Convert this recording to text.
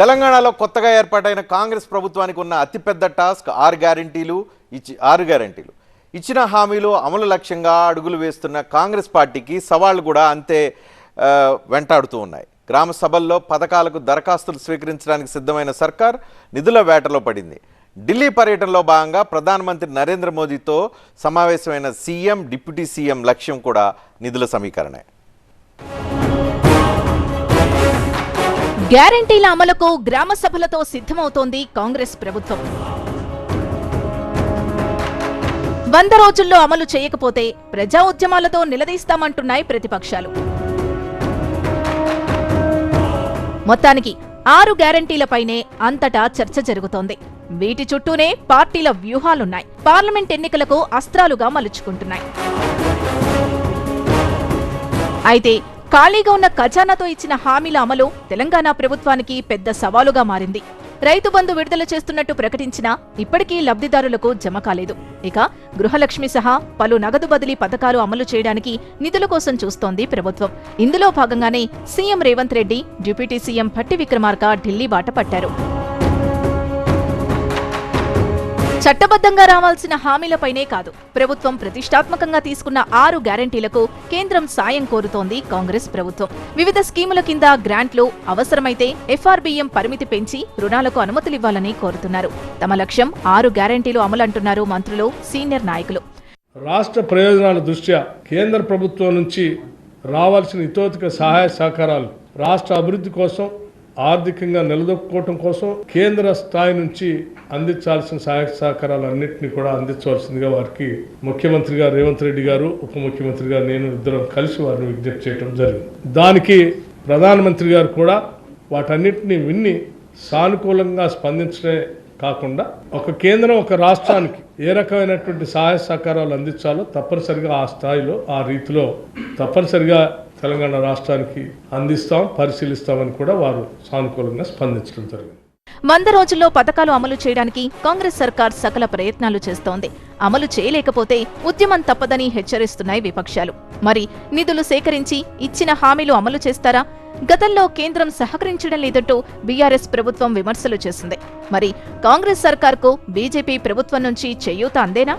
తెలంగాణలో కొత్తగా ఏర్పాటైన కాంగ్రెస్ ప్రభుత్వానికి ఉన్న అతిపెద్ద టాస్క్ ఆరు గ్యారంటీలు ఇచ్చి ఆరు గ్యారంటీలు. ఇచ్చిన హామీలు అమలు లక్ష్యంగా అడుగులు వేస్తున్న కాంగ్రెస్ పార్టీకి సవాళ్ళు కూడా అంతే వెంటాడుతూ ఉన్నాయి. గ్రామ సభల్లో పథకాలకు దరఖాస్తులు స్వీకరించడానికి సిద్ధమైన సర్కార్ నిధుల వేటలో పడింది. ఢిల్లీ పర్యటనలో భాగంగా ప్రధానమంత్రి నరేంద్ర మోదీతో సమావేశమైన సీఎం డిప్యూటీ సీఎం లక్ష్యం కూడా నిధుల సమీకరణే. గ్యారంటీల అమలుకు గ్రామ సభలతో సిద్ధమవుతోంది కాంగ్రెస్ ప్రభుత్వం. వంద రోజుల్లో అమలు చేయకపోతే ప్రజా ఉద్యమాలతో నిలదీస్తామంటున్నాయి ప్రతిపక్షాలు. మొత్తానికి ఆరు గ్యారంటీలపైనే అంతటా చర్చ జరుగుతోంది. వీటి చుట్టూనే పార్టీల వ్యూహాలున్నాయి. పార్లమెంట్ ఎన్నికలకు అస్త్రాలుగా మలుచుకుంటున్నాయి. అయితే ఖాళీగా ఉన్న ఖజానాతో ఇచ్చిన హామీల అమలు తెలంగాణ ప్రభుత్వానికి పెద్ద సవాలుగా మారింది. రైతు బంధు విడుదల చేస్తున్నట్టు ప్రకటించినా ఇప్పటికీ లబ్ధిదారులకు జమ కాలేదు. ఇక గృహలక్ష్మి సహా పలు నగదు బదిలీ పథకాలు అమలు చేయడానికి నిధుల కోసం చూస్తోంది ప్రభుత్వం. ఇందులో భాగంగానే CM Revanth Reddy deputy CM Bhatti Vikramarka Delhi బాట పట్టారు. చట్టబద్ధంగా రావాల్సిన హామీలపైనే కాదు. ప్రభుత్వం ప్రతిష్టాత్మకంగా తీసుకున్న ఆరు గ్యారంటీలకు కేంద్రం సాయం కోరుతోంది కాంగ్రెస్ ప్రభుత్వం. వివిధ స్కీముల కింద గ్రాంట్లు అవసరమైతే ఎఫ్ఆర్బీఎం పరిమితి పెంచి రుణాలకు అనుమతులివ్వాలని కోరుతున్నారు. తమ లక్ష్యం ఆరు గ్యారంటీలు అమలంటున్నారు మంత్రులు సీనియర్ నాయకులు. రాష్ట్ర ప్రయోజనాల దృష్ట్యా కేంద్ర ప్రభుత్వం నుంచి రావాల్సిన ఇతోతిక సహాయ సహకారాలు రాష్ట్ర అభివృద్ధి కోసం ఆర్థికంగా నిలదొక్కుకోవటం కోసం కేంద్ర స్థాయి నుంచి అందించాల్సిన సహాయ సహకారాలు అన్నింటినీ కూడా అందించవలసిందిగా వారికి ముఖ్యమంత్రిగా రేవంత్ రెడ్డి గారు ఉప ముఖ్యమంత్రిగా నేను ఇద్దరం కలిసి వారిని విజ్ఞప్తి చేయడం జరిగింది. దానికి ప్రధానమంత్రి గారు కూడా వాటన్నిటిని విన్ని సానుకూలంగా స్పందించడమే కాకుండా ఒక కేంద్రం ఒక రాష్ట్రానికి ఏ రకమైనటువంటి సహాయ సహకారాలు అందించాలో తప్పనిసరిగా ఆ స్థాయిలో ఆ రీతిలో తప్పనిసరిగా తెలంగాణ రాష్ట్రానికి అందిస్తాం పరిశీలిస్తామని కూడా వారు సానుకూలంగా స్పందించడం జరిగింది. వంద రోజుల్లో పథకాలు అమలు చేయడానికి కాంగ్రెస్ సర్కార్ సకల ప్రయత్నాలు చేస్తోంది. అమలు చేయలేకపోతే ఉద్యమం తప్పదని హెచ్చరిస్తున్నాయి విపక్షాలు. మరి నిధులు సేకరించి ఇచ్చిన హామీలు అమలు చేస్తారా? గతంలో కేంద్రం సహకరించడం లేదంటూ బీఆర్ఎస్ ప్రభుత్వం విమర్శలు చేసింది. మరి కాంగ్రెస్ సర్కార్కు బీజేపీ ప్రభుత్వం నుంచి చేయూత అందేనా?